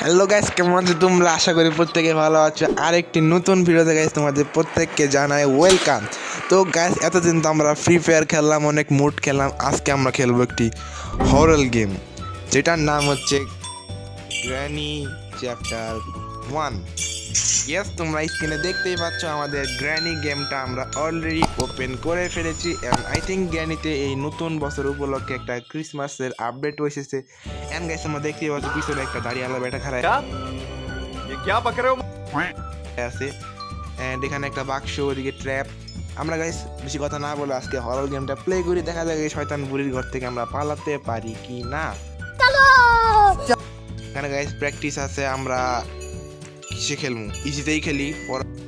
Hello guys কেমন আছো তোমরা? আশা করি প্রত্যেকে ভালো আছো। আরেকটি নতুন ভিডিওতে গাইস তোমাদের প্রত্যেককে জানাই ওয়েলকাম তো গাইস এতদিন তো আমরা ফ্রি ফায়ার খেললাম, অনেক মুড খেললাম, আজকে আমরা খেলব একটি হরল গেম যেটার নাম হচ্ছে গ্র্যানি চ্যাপ্টার ওয়ান ইয়েস তোমরা স্ক্রিনে দেখতেই পাচ্ছ আমাদের গ্র্যানি গেমটা আমরা অলরেডি ওপেন করে ফেলেছি এবং আই থিঙ্ক গ্র্যানিতে এই নতুন বছর উপলক্ষে একটা ক্রিসমাসের আপডেট এসেছে। এন্ড গাইস আমরা দেখতেই পাচ্ছি পিছনে একটা দাঁড়িয়ে আলো ব্যাটা খারাপ আছে। অ্যান্ড এখানে একটা বাক্স ওদিকে ট্র্যাপ আমরা গাইস বেশি কথা না বলে আজকে হরর গেমটা প্লে করি দেখা যাক এই শয়তান বুড়ির ঘর থেকে আমরা পালাতে পারি কি না এখানে গাইস প্র্যাকটিস আছে আমরা কিসে খেলব ইসিতেই খেলি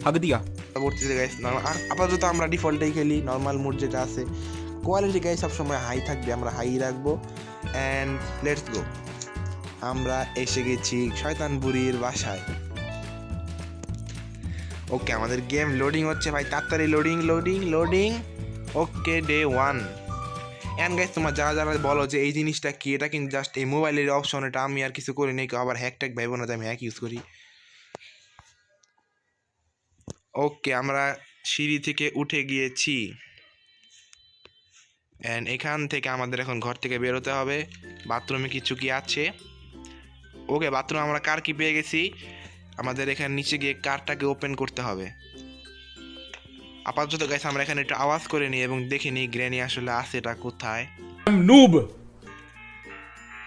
হবে দিয়া। পরবর্তীতে গাইস আর আপাতত আমরা ডিফল্টেই খেলি নর্মাল মোড যেটা আছে। কোয়ালিটি গাইস সবসময় হাই থাকবে আমরা হাই রাখব অ্যান্ড লেটস গো আমরা এসে গেছি শয়তানপুরির বাসায়। ওকে আমাদের গেম লোডিং হচ্ছে ভাই তাড়াতাড়ি loading loading loading okay day one and guys তোমার যারা যারা বলো যে এই জিনিসটা কি এটা কিন্তু জাস্ট এই মোবাইলের অপশন এটা আমি আর কিছু করি নাকি আবার হ্যাক ট্যাক ভাইব না আমি হ্যাক ইউজ করি। ওকে আমরা সিঁড়ি থেকে উঠে গিয়েছি। অ্যান্ড এখান থেকে আমাদের এখন ঘর থেকে বেরোতে হবে। বাথরুমে কিছু কি আছে? ওকে বাথরুমে আমরা কার কি পেয়ে গেছি? আমাদের এখানে নিচে গিয়ে কারটাকে ওপেন করতে হবে। আপাতত গাইছে আমরা এখানে একটু আওয়াজ করে নিই এবং দেখে নিই গ্র্যানি আসলে আছে এটা কোথায়। Noob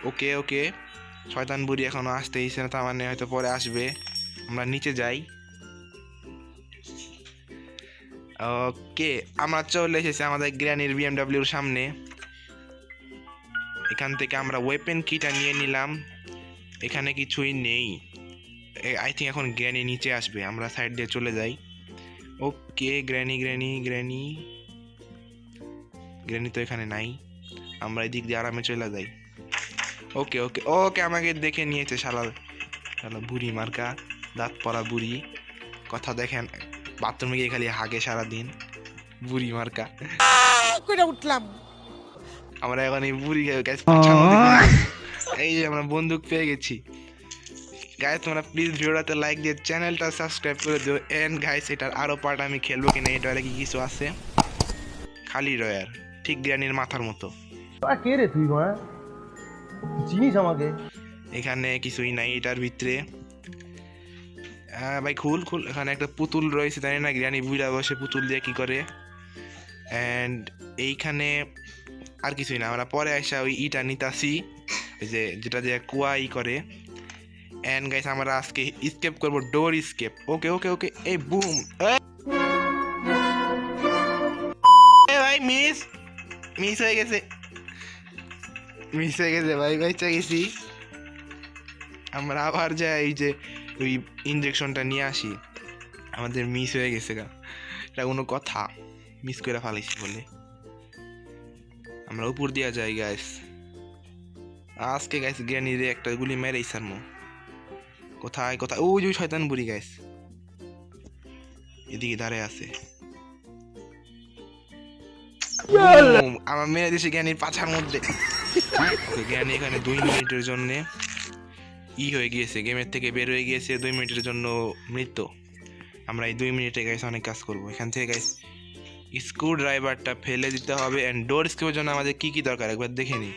okay okay. শয়তান বুড়ি এখনও আসতে এসে না তার মানে হয়তো পরে আসবে। আমরা নিচে যাই। ওকে, আমরা চলে এসেছি আমাদের গ্র্যানির বিএমডাব্লিউর সামনে। এখান থেকে আমরা ওয়েপেন কিটা নিয়ে নিলাম। এখানে কিছুই নেই। আই থিঙ্ক এখন গ্র্যানি নিচে আসবে, আমরা সাইড দিয়ে চলে যাই। Okay, granny granny granny. Granny তো এখানে নাই। আমরা এদিক দিয়ে আরামে চলে যাই। ওকে ওকে ওকে, আমাকে দেখে নিয়েছে শালা শালা বুড়ি মার্কা, দাঁত পড়া বুড়ি। কথা দেখেন বাথরুমে গিয়ে খালি হাগে সারাদিন। বুড়ি মার্কা। করে উঠলাম। আমরা এখন এই বুড়ি এই যে আমরা বন্দুক পেয়ে গেছি। গাইস তোমরা প্লিজ ভিডিওটাতে লাইক দিয়ে চ্যানেলটা সাবস্ক্রাইব করে দিও। এন্ড গাইস এটার আরও পার্ট আমি খেলব কিনা এটা কি কিছু আছে? খালি রয়ার ঠিক গ্রানির মাথার মতো। আর কে রে তুই মা চিনিস আমাকে? এখানে কিছুই নাই এটার ভিতরে। হ্যাঁ ভাই খুল খুল। এখানে একটা পুতুল রয়েছে জানি না গ্রানি বুড়া বসে পুতুল দিয়ে কি করে। অ্যান্ড এইখানে আর কিছুই না আমরা পরে আসা ওই ইটা নিতাছি ওই যে যেটা দিয়ে কুয়া ই করে। অ্যান্ড গাইস আমরা আজকে স্কেপ করব ডোর স্কেপ ওকে ওকে ওকে এই বুম ভাই মিস মিস হয়ে গেছে। মিস হয়ে গেছে ভাই ভাই গেছি। আমরা আবার যাই এই যে ওই ইঞ্জেকশনটা নিয়ে আসি আমাদের মিস হয়ে গেছে গা। এটা কোনো কথা মিস করে ফেলাইছি বলে। আমরা উপর দিয়া যাই গাইস আজকে গ্যাস জ্ঞানীরে একটা গুলি মেরেই সারমো কোথায় কোথায়? ওই যে ওই শয়তান বুড়ি গাইস এদিকে দাঁড়ায় আছে। আমার মেরে দিছে জ্ঞানীর পাছার মধ্যে। জ্ঞানী এখানে দুই মিনিটের জন্যে ই হয়ে গিয়েছে গেমের থেকে বের হয়ে গিয়েছে দুই মিনিটের জন্য মৃত্যু। আমরা এই দুই মিনিটে গাইস অনেক কাজ করব। এখান থেকে গাইস স্ক্রু ড্রাইভারটা ফেলে দিতে হবে অ্যান্ড ডোর স্ক্রুর জন্য আমাদের কী কী দরকার? একবার দেখে নিই।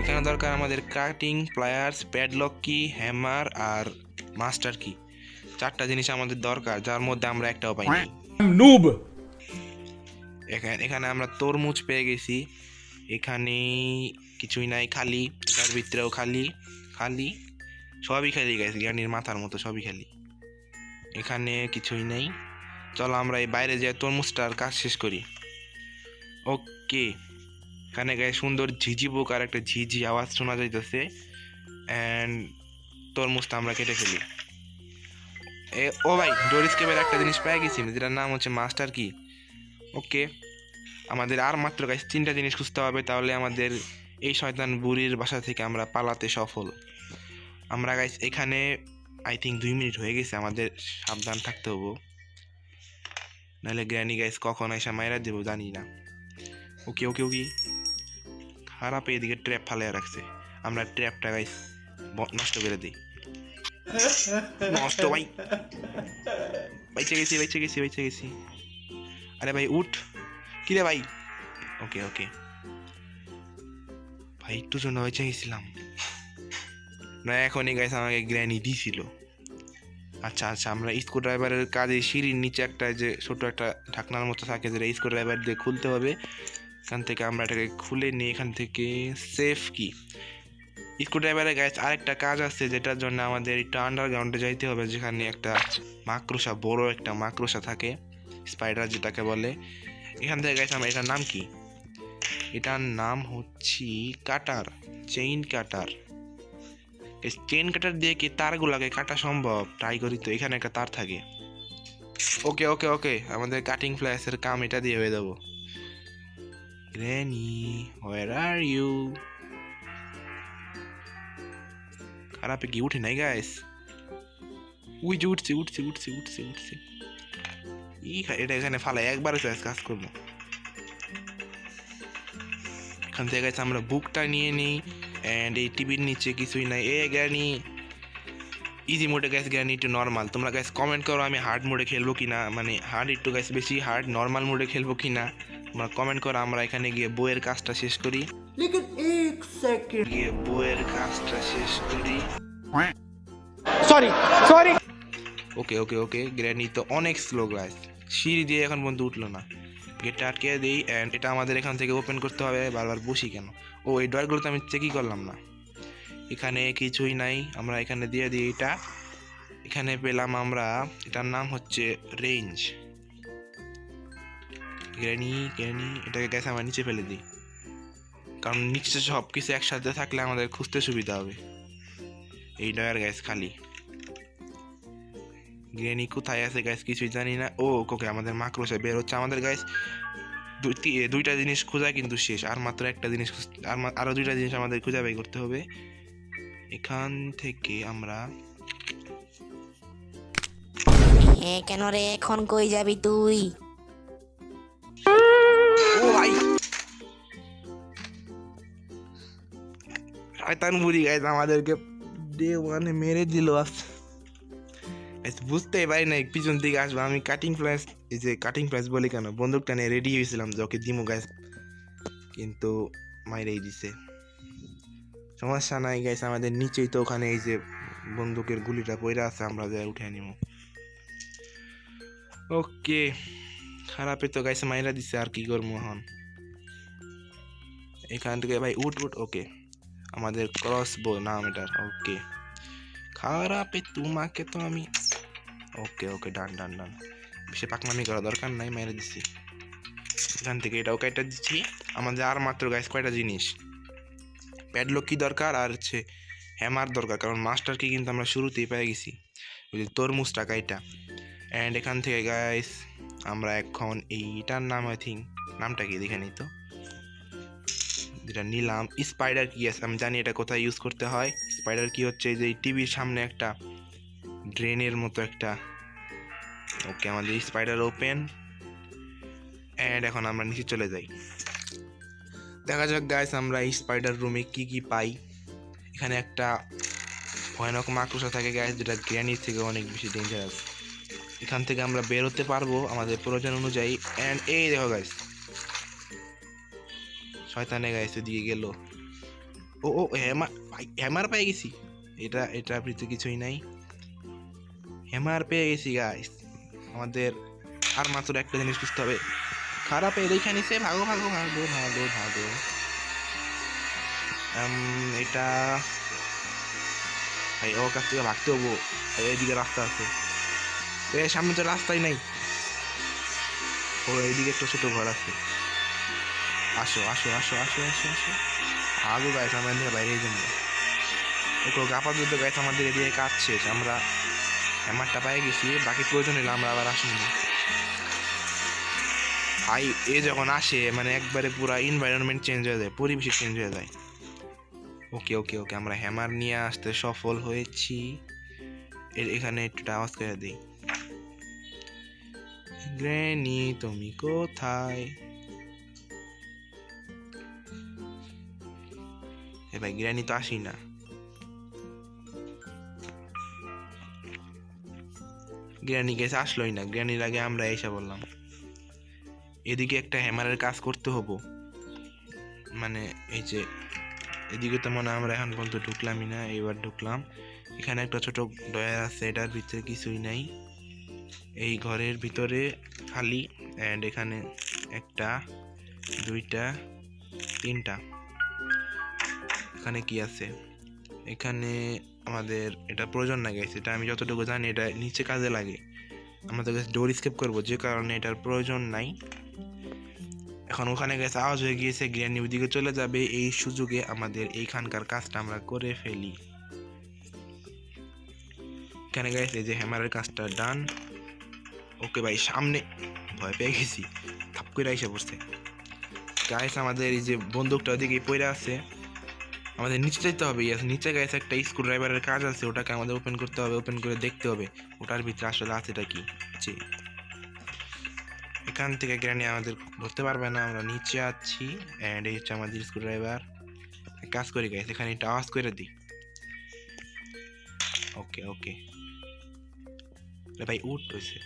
এখানে দরকার আমাদের cutting pliers padlock key hammer আর মাস্টার কি চারটা জিনিস আমাদের দরকার যার মধ্যে আমরা একটাও পাইনি। नूब এখানে এখানে আমরা তরমুজ পেয়ে গেছি। এখানে কিছুই নাই খালি। তার ভিতরেও খালি। খালি সবই খালি গেছে জ্ঞানীর মাথার মতো সবই খালি। এখানে কিছুই নেই। চলো আমরা এই বাইরে যাই, তরমুজটার কাজ শেষ করি। ওকে এখানে গায়ে সুন্দর ঝিঝি পোকার একটা ঝিঝি আওয়াজ শোনা যাইতেছে। অ্যান্ড তরমুজটা আমরা কেটে ফেলি। এ, ও ভাই ডোরিস্কেপের একটা জিনিস পেয়ে গেছি যেটার নাম হচ্ছে মাস্টার কি? ওকে আমাদের আর মাত্র গাইস তিনটা জিনিস খুঁজতে হবে, তাহলে আমাদের এই শয়তান বুড়ির বাসা থেকে আমরা পালাতে সফল। আমরা গাইস এখানে আই থিঙ্ক দুই মিনিট হয়ে গেছে, আমাদের সাবধান থাকতে হব। নাহলে গ্র্যানি গাইস কখন এসে মাইরা দেবো জানি না। ওকে ওকে ওকে। খারাপ এদিকে ট্র্যাপ ফালে রাখছে। আমরা ট্র্যাপটা গাইস নষ্ট করে দিই। নষ্ট ভাই। বাইচে গেছি বাইচে গেছি বাইচে গেছি। আরে ভাই, উঠ। কি রে ভাই? ওকে ওকে। ভাই, একটু জন্য বাইচে গেছিলাম। না এখনই গাইছে আমাকে গ্র্যানি দিছিল। আচ্ছা আচ্ছা আমরা স্ক্রু ড্রাইভারের কাজে সিঁড়ির নিচে একটা যে ছোট একটা ঢাকনার মতো থাকে, যেটা স্ক্রু ড্রাইভার দিয়ে খুলতে হবে। এখান থেকে আমরা এটাকে খুলে নিয়ে এখান থেকে সেফ কি স্ক্রু ড্রাইভারের গায়ে আরেকটা কাজ আছে, যেটার জন্য আমাদের একটু আন্ডারগ্রাউন্ডে যাইতে হবে, যেখানে একটা মাকড়সা, বড় একটা মাকড়সা থাকে স্পাইডার যেটাকে বলে। এখান থেকে গাইছে আমরা এটার নাম কি? এটার নাম হচ্ছে কাটার চেইন কাটার চেইন কাটার দিয়ে কি তারগুলোকে কাটা সম্ভব? ট্রাই করি তো, এখানে একটা তার থাকে। ওকে ওকে ওকে আমাদের কাটিং ফ্ল্যাশের কাম এটা দিয়ে হয়ে যাব। গ্র্যানি হোয়ার আর ইউ খারাপে কি উঠে নাই গাইস উই যে উঠছে উঠছে উঠছে উঠছে উঠছে। ই এটা এখানে ফালাই একবারে চয়েস কাজ করব। এখান থেকে আমরা বুকটা নিয়ে নিই। অ্যান্ড এই টিভির নিচে কিছুই নাই। এ গ্যানি ইজি মোডে গ্যাস গ্যানি একটু নর্মাল তোমরা গ্যাস কমেন্ট করো আমি হার্ড মোডে খেলব কি না মানে হার্ড একটু গ্যাস বেশি হার্ড নর্মাল মোডে খেলব কি না তোমরা কমেন্ট করো আমরা এখানে গিয়ে বইয়ের কাজটা শেষ করি। গিয়ে বইয়ের কাজটা শেষ করি। Sorry sorry okay okay okay granny তো অনেক স্লো গ্লাস সিঁড়ি দিয়ে এখন পর্যন্ত উঠল না। গেটটা আটকে দিই অ্যান্ড এটা আমাদের এখান থেকে ওপেন করতে হবে বারবার বসি কেন? ও এই ডয়ারগুলো তো আমি চেকই করলাম না। এখানে কিছুই নাই, আমরা এখানে দিয়ে দিই এটা। এখানে পেলাম আমরা, এটার নাম হচ্ছে রেঞ্জ গ্র্যানি গ্র্যানি এটাকে গ্যাস আমরা নিচে ফেলে দিই। কারণ নিচে সব কিছু একসাথে থাকলে আমাদের খুঁজতে সুবিধা হবে। এই ডয়ার গ্যাস খালি। গ্রেনি কোথায় আছে গ্যাস কিছুই জানি না। ও, ওকে আমাদের মাকড়সা বের হচ্ছে। আমাদের গাইস দুইটা জিনিস খোঁজা কিন্তু শেষ। আর মাত্র একটা জিনিস আর মা- আরও দুইটা জিনিস আমাদের খুঁজে বাই করতে হবে। এখান থেকে আমরা কেন রে? এখন কই যাবি তুই? ও ভাই। শয়তান বুড়ি গাইস আমাদেরকে ডে ওয়ানে মেরে দিল আজ। বুঝতেই পারি না পিছন দিকে আসব। আমি কাটিং ফ্ল্যাশ এই যে কাটিং ফ্ল্যাশ বলি কেন, বন্দুকটা নিয়ে রেডি হয়েছিলাম যে ওকে দিমু গাইস কিন্তু মাইরেই দিছে। সমস্যা নাই গাইস আমাদের নিচেই তো ওখানে এই যে বন্দুকের গুলিটা পইরা আছে, আমরা যাই উঠে নিব ওকে খারাপে তো গাইছে মাইরা দিছে, আর কি করব এখন? এখান থেকে ভাই উঠ উঠ, ওকে। আমাদের ক্রস বো নাম এটার ওকে। খারাপে তোমাকে তো আমি ওকে ওকে ডান ডান ডান বেশি পাকনামি করা দরকার নাই মেরে দিচ্ছি এখান থেকে এটাও কেটে দিচ্ছি আমাদের আর মাত্র গাইস কয়টা জিনিস? প্যাডলক কি দরকার? আর হচ্ছে হ্যামার দরকার। কারণ মাস্টার কি কিন্তু আমরা শুরুতেই পেয়ে গেছি। ওই যে তরমুজ টাকা অ্যান্ড এখান থেকে গাইস আমরা এখন এইটার নাম আই থিঙ্ক নামটা কি দেখে নিই তো? যেটা নিলাম স্পাইডার কি আছে? আমি জানি এটা কোথায় ইউজ করতে হয়। স্পাইডার কি হচ্ছে? যে টিভির সামনে একটা ড্রেনের মতো একটা। ওকে, আমাদের স্পাইডার ওপেন অ্যান্ড এখন আমরা নিচে চলে যাই। দেখা যাক গাইস আমরা এই স্পাইডার রুমে কি কি পাই। এখানে একটা ভয়ানক মাকড়সা থাকে গাইস যেটা গ্র্যানির থেকে অনেক বেশি ডেঞ্জারাস এখান থেকে আমরা বেরোতে পারব আমাদের প্রয়োজন অনুযায়ী। অ্যান্ড এই দেখো গাইস শয়তানে গাইস ওদিকে গেল। ও ও হ্যামার হ্যামার পেয়ে গেছি। এটা এটা ভিতরে কিছুই নাই। হ্যামার পেয়ে গেছি গাইস আমাদের আর মাত্র একটা জিনিস বুঝতে হবে। খারাপ দেখে নিছে ভাগো ভাগো ভাগো ভাগো ভাগো। উম, এটা ভাই ওর কাছ থেকে ভাগতে হব। এইদিকে রাস্তা আছে। এ সামনে তো রাস্তাই নাই। ও এইদিকে একটা ছোট ঘর আছে। আসো আসো আসো আসো আসো আসো। আগো গাইস আমাদের থেকে বাইরে যাব। ওকে আপাতত গাইস আমাদের এদিকে শেষ। আমরা হ্যামারটা পায়ে গেছি, বাকি প্রয়োজন হলে আমরা আবার আসুন। ভাই, এ যখন আসে মানে একবারে পুরো এনভায়রনমেন্ট চেঞ্জ হয়ে যায় পরিবেশ চেঞ্জ হয়ে যায়। ওকে ওকে ওকে, আমরা হ্যামার নিয়ে আসতে সফল হয়েছি। এখানে একটু আওয়াজ করে দিই। গ্রেনি তুমি কোথায়? এ ভাই, গ্র্যানি তো আসি না। গ্র্যানি গেছে আসলোই না। গ্র্যানির আগে আমরা এসে বললাম, এদিকে একটা হ্যামারের কাজ করতে হব। মানে এই যে, এদিকে তো মনে আমরা এখন পর্যন্ত ঢুকলামই না, এবার ঢুকলাম। এখানে একটা ছোট ডয়ার আছে, এটার ভিতরে কিছুই নাই। এই ঘরের ভিতরে খালি অ্যান্ড এখানে একটা, দুইটা, তিনটা। এখানে কি আছে? এখানে আমাদের এটা প্রয়োজন না গেছে এটা আমি যতটুকু জানি এটা নিচে কাজে লাগে। আমাদের কাছে ডোর স্কেপ করব, যে কারণে এটার প্রয়োজন নাই। এখন ওখানে গেছে আওয়াজ হয়ে গিয়েছে গ্র্যানি ওদিকে চলে যাবে, এই সুযোগে আমাদের এইখানকার কাজটা আমরা করে ফেলি। এখানে গেছে যে হ্যামারের কাজটা ডান ওকে ভাই, সামনে ভয় পেয়ে গেছি। থাপ করে এসে পড়ছে। গাইস আমাদের এই যে বন্দুকটা ওদিকে পড়ে আছে। আমাদের নিচে যেতে হবে ইয়াস নিচে গাইছে একটা স্ক্রু ড্রাইভারের কাজ আছে, ওটাকে আমাদের ওপেন করতে হবে ওপেন করে দেখতে হবে, ওটার ভিতরে আসলে আছেটা কি? জি। এখান থেকে গ্রানি আমাদের ধরতে পারবে না, আমরা নিচে আছি অ্যান্ড এই হচ্ছে আমাদের স্ক্রু ড্রাইভার কাজ করে গাইছে এখানে একটা আওয়াজ করে দিই। ওকে ওকে ভাই উঠ হয়েছে।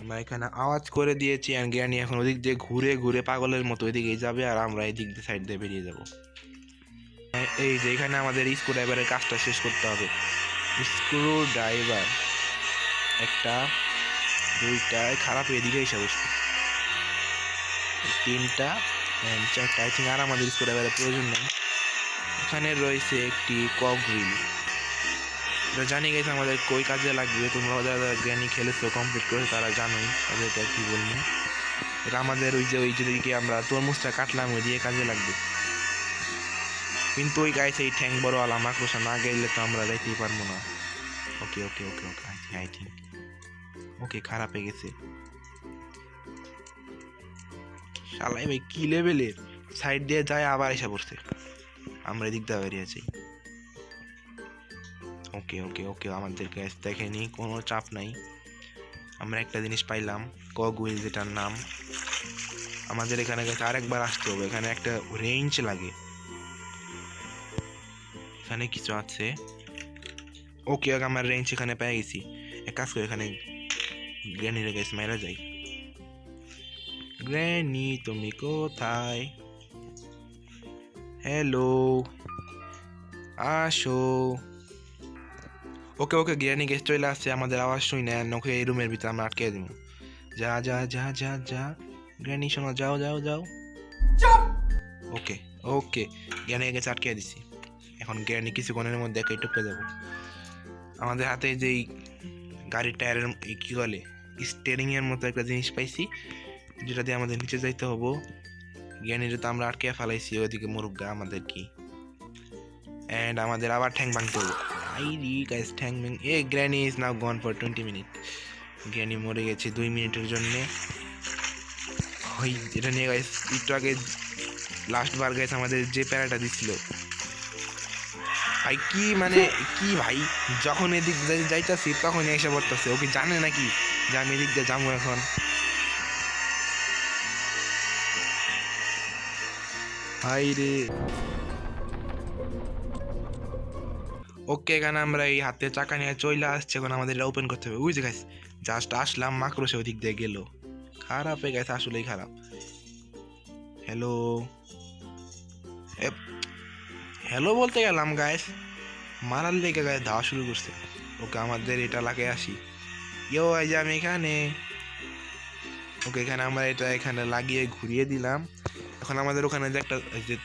আমরা এখানে আওয়াজ করে দিয়েছি আর জ্ঞানী এখন ওদিক দিয়ে ঘুরে ঘুরে পাগলের মতো ওইদিকে যাবে, আর আমরা এদিক দিয়ে সাইড দিয়ে বেরিয়ে যাব। এই যে এখানে আমাদের স্ক্রু ড্রাইভারের কাজটা শেষ করতে হবে। স্ক্রু ড্রাইভার একটা, দুইটা খারাপ এদিকে এসে বসছে তিনটা চারটা আই থিঙ্ক আর আমাদের স্ক্রু ড্রাইভারের প্রয়োজন নেই। এখানে রয়েছে একটি কক এটা জানি গেছে আমাদের কই কাজে লাগবে, তোমরা যারা জ্ঞানী খেলেছো কমপ্লিট করে তারা জানোই তাদেরকে আর কি বলব। এটা আমাদের ওই যে, ওই যেদিকে আমরা তরমুজটা কাটলাম, ওই দিয়ে কাজে লাগবে। কিন্তু ওই গাইছে এই ঠ্যাং বড় আলা মাকড়সা না গেলে তো আমরা যাইতেই পারব না। Okay okay okay okay I think okay খারাপ হয়ে গেছে। শালাই ভাই, কি লেভেলের সাইড দিয়ে যায় আবার এসে পড়ছে। আমরা এদিক দিয়ে বেরিয়েছি ওকে ওকে ওকে আমাদের গ্যাস দেখেনি, কোনো চাপ নাই। আমরা একটা জিনিস পাইলাম কক হুইল যেটার নাম। আমাদের এখানে আরেকবার আসতে হবে, এখানে একটা রেঞ্জ লাগে। এখানে কিছু আছে। ওকে ওকে আমার রেঞ্জ এখানে পেয়ে গেছি। এক কাজ করে এখানে গ্র্যানির গেছে মেরা যাই। গ্র্যানি তুমি কোথায়? হ্যালো আসো। ওকে ওকে জ্ঞানী গেস্ট চলে আসছে আমাদের আওয়াজ শুই না। ওকে এই রুমের ভিতরে আমরা আটকে দিব। যা যা যা যা যা। জ্ঞানী শোনো যাও যাও যাও। ওকে ওকে জ্ঞানী গেছে আটকে দিছি। এখন জ্ঞানী কিছুক্ষণের মধ্যে একাই টপকে যাব। আমাদের হাতে যেই গাড়ির টায়ারের কি বলে স্টিয়ারিং এর মতো একটা জিনিস পাইছি, যেটা দিয়ে আমাদের নিচে যাইতে হব। জ্ঞানীর তো আমরা আটকে ফেলাইছি, ওইদিকে মুরুগা আমাদের কি। অ্যান্ড আমাদের আবার ঠ্যাং ভাঙতে হবে। আই রি গাইস ঠ্যাং ভ্যাং a granny is now gone for twenty minute granny মরে গেছে দুই মিনিটের জন্যে। ওই, এটা নিয়ে গাইস একটু আগে লাস্ট বার গাইস আমাদের যে প্যারাটা দিছিল ভাই কি মানে কি ভাই? যখন এদিক যাইতাছি তখন এসে পড়তেছে ওকে জানে নাকি যে আমি এদিক দিয়ে যাব এখন? হাই রে। ওকে এখানে আমরা এই হাতে চাকা নিয়ে চলে আসছে এখন আমাদের এটা ওপেন করতে হবে। বুঝতে গেছি জাস্ট আসলাম মাকড়সে ওই দিক দিয়ে গেল। খারাপ হয়ে গেছে আসলেই খারাপ। হ্যালো হ্যালো বলতে গেলাম গাইস মারার লেগে গায়ে ধাওয়া শুরু করছে। ওকে আমাদের এটা লাগে আসি। ইয়ো যে আমি এখানে। ওকে এখানে আমরা এটা এখানে লাগিয়ে ঘুরিয়ে দিলাম। এখন আমাদের ওখানে যে একটা যে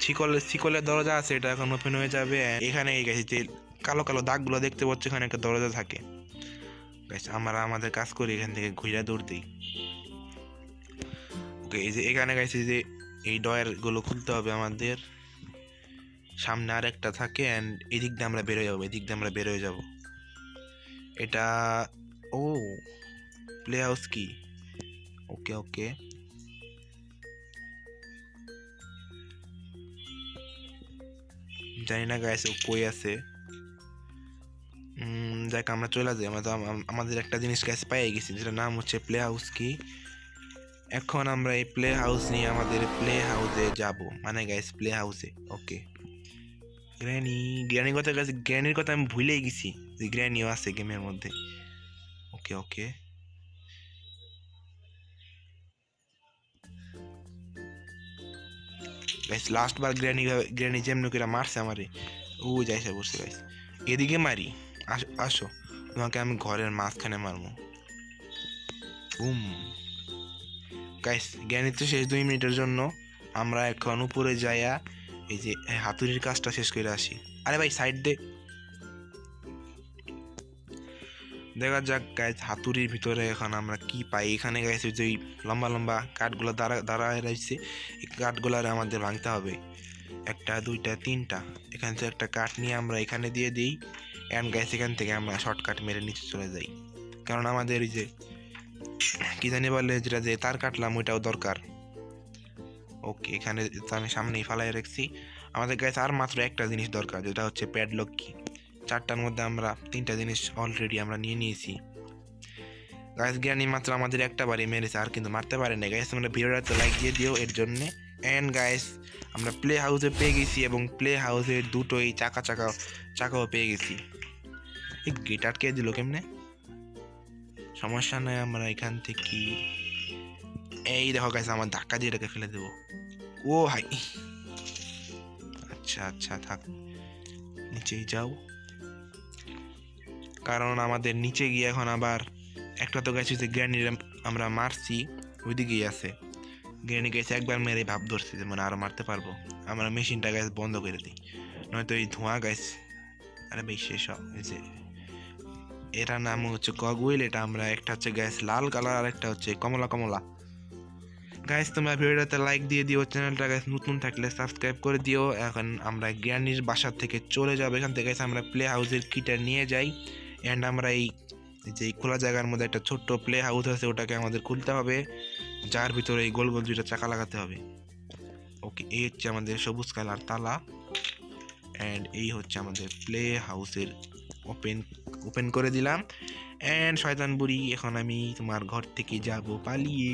শিকলের শিকলের দরজা আছে, এটা এখন ওপেন হয়ে যাবে। এখানে এই গেছে যে কালো কালো দাগগুলো দেখতে পাচ্ছি, এখানে একটা দরজা থাকে। গাইস আমরা আমাদের কাজ করি, এখান থেকে ঘুরে দৌড় দিই। ওকে এই যে এখানে গাইছে যে এই ডয়ারগুলো খুলতে হবে আমাদের। সামনে আর একটা থাকে অ্যান্ড এদিক দিয়ে আমরা বেরোয় যাব, এদিক দিয়ে আমরা বেরোয় যাব। এটা, ও প্লে হাউস কি? ওকে ওকে জানি না গাইছে ও কই আছে? দেখ, আমরা চলে যাই। আমরা আমাদের একটা জিনিস গাইছে পাইয়ে গেছি যেটার নাম হচ্ছে প্লে হাউস কি? এখন আমরা এই প্লে হাউস নিয়ে আমাদের প্লে হাউসে যাব। মানে গাইস প্লে হাউসে ওকে গ্র্যানি গ্র্যানির কথা কাছে গ্র্যানির কথা আমি ভুলেই গেছি যে গ্র্যানিও আছে গেমের মধ্যে। ওকে ওকে গাইস লাস্ট বার গ্র্যানি গ্র্যানি যেমন করে মারছে আমারে ও, যাইছে বসে গাইস এদিকে মারি আসো তোমাকে আমি ঘরের মাঝখানে মারবো। বুম গাইস তো শেষ দুই মিনিটের জন্য। আমরা এখন উপরে যাইয়া এই যে হাতুড়ির কাজটা শেষ করে আসি। আরে ভাই সাইড দে। দেখা যাক গাইস হাতুড়ির ভিতরে এখন আমরা কি পাই। এখানে ওই যে লম্বা লম্বা কাঠগুলো দাঁড়া দাঁড়ায় রয়েছে। এই কাঠগুলার আমাদের ভাঙতে হবে। একটা, দুইটা, তিনটা। এখান থেকে একটা কাঠ নিয়ে আমরা এখানে দিয়ে দিই। অ্যান্ড গাইস এখান থেকে আমরা শর্টকাট মেরে নিচে চলে যাই। কারণ আমাদের এই যে, কি জানি বলে, যেটা যে তার কাটলাম, ওইটাও দরকার। ওকে, এখানে আমি সামনেই ফালাই রাখছি। আমাদের কাছে আর মাত্র একটা জিনিস দরকার, যেটা হচ্ছে প্যাডলক কি চারটার মধ্যে আমরা তিনটা জিনিস অলরেডি আমরা নিয়ে নিয়েছি। গাইস জ্ঞানী মাত্র আমাদের একটা বাড়ি মেরেছে, আর কিন্তু মারতে পারে না গাইস তোমরা ভিডিওটা তো লাইক দিয়ে দিও এর জন্যে। অ্যান্ড গাইস আমরা প্লে হাউসে পেয়ে গেছি এবং প্লে হাউসের দুটোই চাকা চাকা, চাকাও পেয়ে গেছি। এই গিটার কে দিল কেমনে? সমস্যা নয় আমরা এখান থেকে এই দেখো গাইস আমার ধাক্কা দিয়ে এটাকে ফেলে দেবো। ও হাই আচ্ছা আচ্ছা থাক। নিচেই যাও। কারণ আমাদের নিচে গিয়ে এখন আবার একটা তো গেছে যে গ্র্যানির আমরা মারছি, ওইদিকেই আছে। গ্র্যানি গেছে একবার মেরে ভাব ধরছি যে মানে আরও মারতে পারব। আমরা মেশিনটা গ্যাস বন্ধ করে দিই। নয়তো এই ধোঁয়া গ্যাস আরে বেশ শেষ যে এটার নাম হচ্ছে গগুইল এটা আমরা একটা হচ্ছে গ্যাস লাল কালার আর একটা হচ্ছে কমলা কমলা। গাইস তোমরা ভিডিওটাতে লাইক দিয়ে দিও চ্যানেলটা গাইস নতুন থাকলে সাবস্ক্রাইব করে দিও। এখন আমরা জ্ঞানীর বাসার থেকে চলে যাব। এখান থেকে আমরা প্লে হাউসের কিটা নিয়ে যাই। অ্যান্ড আমরা এই যে খোলা জায়গার মধ্যে একটা ছোট্ট প্লে হাউস আছে, ওটাকে আমাদের খুলতে হবে। যার ভিতরে এই গোল গোল দুইটা চাকা লাগাতে হবে। ওকে এই হচ্ছে আমাদের সবুজ কালার তালা। অ্যান্ড এই হচ্ছে আমাদের প্লে হাউসের ওপেন ওপেন করে দিলাম। অ্যান্ড শয়তান বুড়ি, এখন আমি তোমার ঘর থেকে যাব পালিয়ে।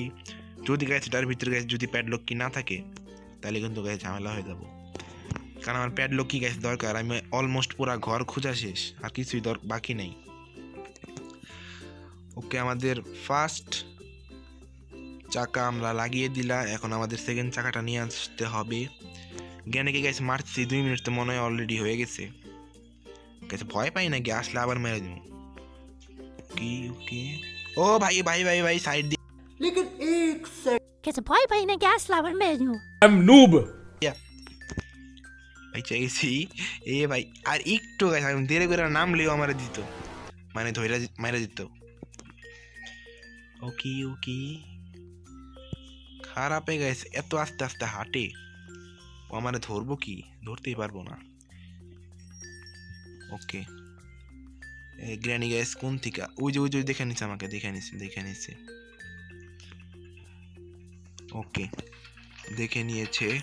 যদি গাছ এটার ভিতরে গাছ যদি প্যাডলক কি না থাকে, তাহলে কিন্তু গাছ ঝামেলা হয়ে যাব। কারণ আমার প্যাডলক কি গাছ দরকার, আমি অলমোস্ট পুরা ঘর খোঁজা শেষ, আর কিছুই দর বাকি নেই। ওকে, আমাদের ফার্স্ট চাকা আমরা লাগিয়ে দিলাম, এখন আমাদের সেকেন্ড চাকাটা নিয়ে আসতে হবে। জ্ঞানীকে গাছ মারছি, দুই মিনিট তো মনে হয় অলরেডি হয়ে গেছে। গেছে ভয় পাই নাকি আসলে আবার মেরে দিব। কি, ওকে? ও ভাই ভাই ভাই ভাই সাইড দিয়ে Kasi boy pa yung gas flower menu. I'm noob. ভাই চাইছি এ ভাই আর একটু গাছ আমি ধীরে করে নামলেও আমার দিত। মানে ধৈরা মারা দিত। ওকে ওকে। খারাপে গেছে এত আস্তে আস্তে হাঁটে। ও আমারে ধরবো কি? ধরতেই পারব না। ওকে। গ্র্যানি গ্যাস কোন থেকে? ওই যে ওই যে দেখে নিচ্ছে আমাকে দেখে নিচ্ছে দেখে নিচ্ছে ওকে দেখে নিয়েছে।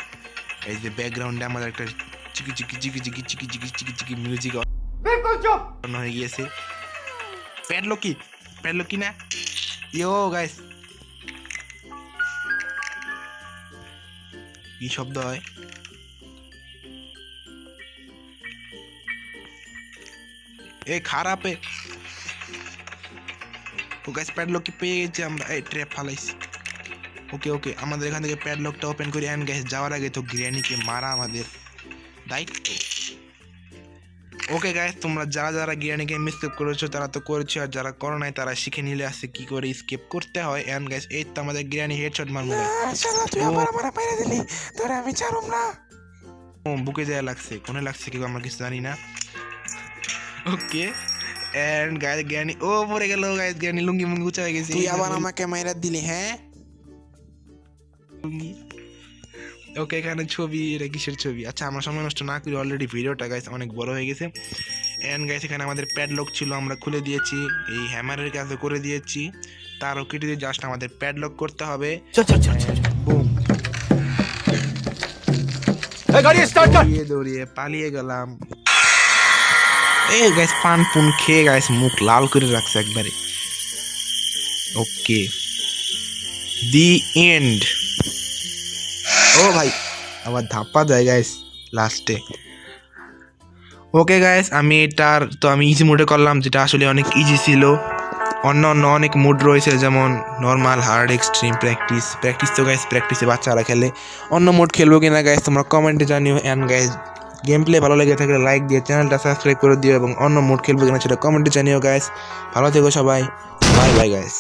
এই যে ব্যাকগ্রাউন্ডে আমাদের একটা চিকি চিকি চিকি চিকি চিকি চিকি চিকি চিকি মিউজিক হয়ে গিয়েছে। প্যাডলো কি? প্যাডলো কি না? ইয়ো গাইস কি শব্দ হয়? এ খারাপ। ও গাছ প্যাডলো কি পেয়ে গেছি আমরা। এই ট্রেপ ফালাইছি। ওকে ওকে আমাদের এখান থেকে প্যাডলকটা ওপেন করি অ্যান্ড গ্যাস যাওয়ার আগে তো গ্র্যানিকে মারা আমাদের। দায়িত্ব ওকে গাইস তোমরা যারা যারা গিয়ানিকে মিসটেপ করেছ তারা তো করেছ আর যারা করো নাই তারা শিখে নিলে আসে কি করে স্কেপ করতে হয়। এন্ড গাইস এই তো আমাদের গিয়ানি হেডশট মারমু তুই আমার আমার মেরে দিলি। তোরে আমি ছাড়ুম না। ও বুকে দেয়া লাগছে। কোনে লাগছে কি আমরা কিছু জানি না। ওকে এন্ড গাইস জ্ঞানী ও পড়ে গেল গাইস জ্ঞানী লুঙ্গি মুঙ্গি উঁচা হয়ে গেছে। তুই আবার আমাকে মাইরা দিলি হ্যাঁ? ওকে এখানে ছবি এটা কিসের ছবি? আচ্ছা আমার সময় নষ্ট না করি অলরেডি ভিডিওটা গাইস অনেক বড় হয়ে গেছে। অ্যান্ড গাইস এখানে আমাদের প্যাডলক ছিল আমরা খুলে দিয়েছি এই হ্যামারের কাছে করে দিয়েছি। তারও কেটে দিয়ে জাস্ট আমাদের প্যাডলক করতে হবে। দৌড়িয়ে পালিয়ে গেলাম। এই গাইস পান পুন খেয়ে গাইস মুখ লাল করে রাখছে একবারে। ওকে দি এন্ড ও ভাই আবার ধাপ্পা দেয় গাইস লাস্টে ওকে গাইস আমি এটার তো আমি ইজি মোডে করলাম, যেটা আসলে অনেক ইজি ছিল। অন্য অন্য অনেক মুড রয়েছে, যেমন normal hard extreme practice practice তো গাইস প্র্যাকটিসে বাচ্চারা খেলে। অন্য মোড খেলব কিনা গাইস তোমরা কমেন্টে জানিও। অ্যান্ড গাইস গেম প্লে ভালো লেগে থাকলে লাইক দিয়ে চ্যানেলটা সাবস্ক্রাইব করে দিও, এবং অন্য মোড খেলব কিনা সেটা কমেন্টে জানিও গাইস ভালো থেকো সবাই। Bye bye guys